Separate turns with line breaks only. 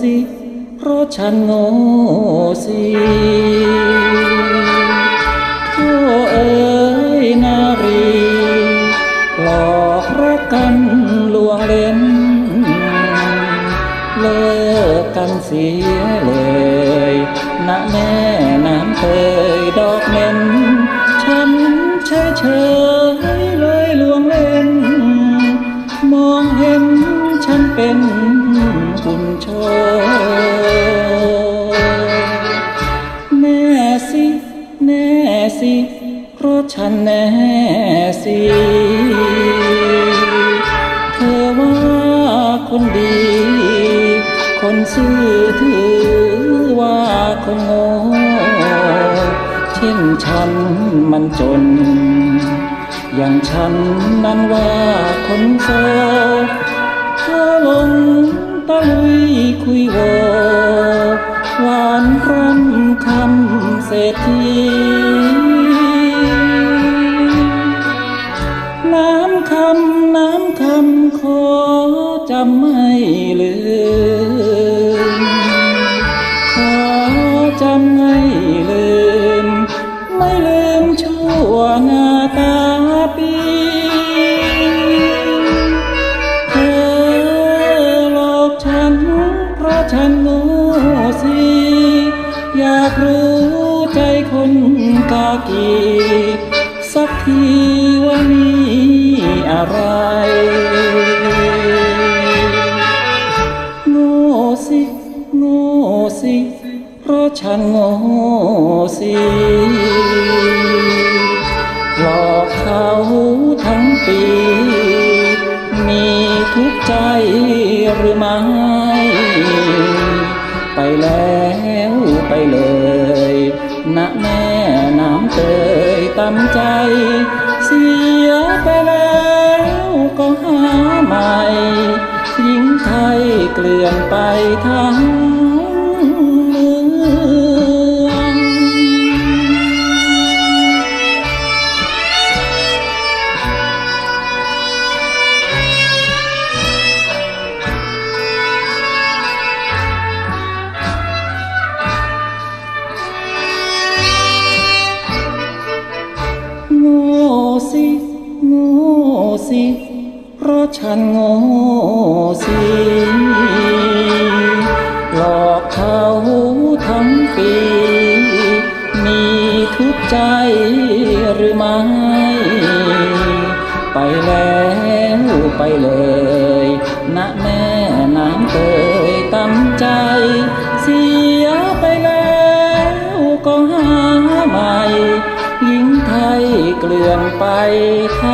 สิเพราะฉันโง่สิโอ้เอ๋ยนารีหลอกรักกันลวงเล่น เลิกกันเสียเลยนะแม่น้ำเคยดอกเม็นฉันเฉยเฉยเลยลวงเล่น มองเห็นฉันเป็น คุณโชแน่สิแน่สิเพราะฉันแน่สิเธอว่าคนดี คนซื่อถือว่าคนโง่เช่นฉันมันจนอย่างฉันนั้นว่าคนโซเธอลง ตะลุยคุยโวหวานร่ำคำเศรษฐีน้ำคำน้ำคำขอจำไม่ลืมขอจำไม่ลืม ไม่ลืมชั่วหน้าตาปีากรู้ใจคนกากีสักทีว่ามีอะไรโง่สิโง่สิเพราะฉันโง่สิหลอกเขาทั้งปี มีทุกใจหรือไม่ไปแล้ว เตยตำใจ เสียไปแล้วก็หาใหม่หญิงไทยเกลื่อนไปทั้ง สิ เพราะฉันโง่สิ หลอกเขาทั้งปี มีทุกใจหรือไม่ ไปแล้วไปเลยนะแม่น้ำเตยตำใจ เสียไปแล้วก็หาใหม่หญิงไทยเกลื่อนไปทั้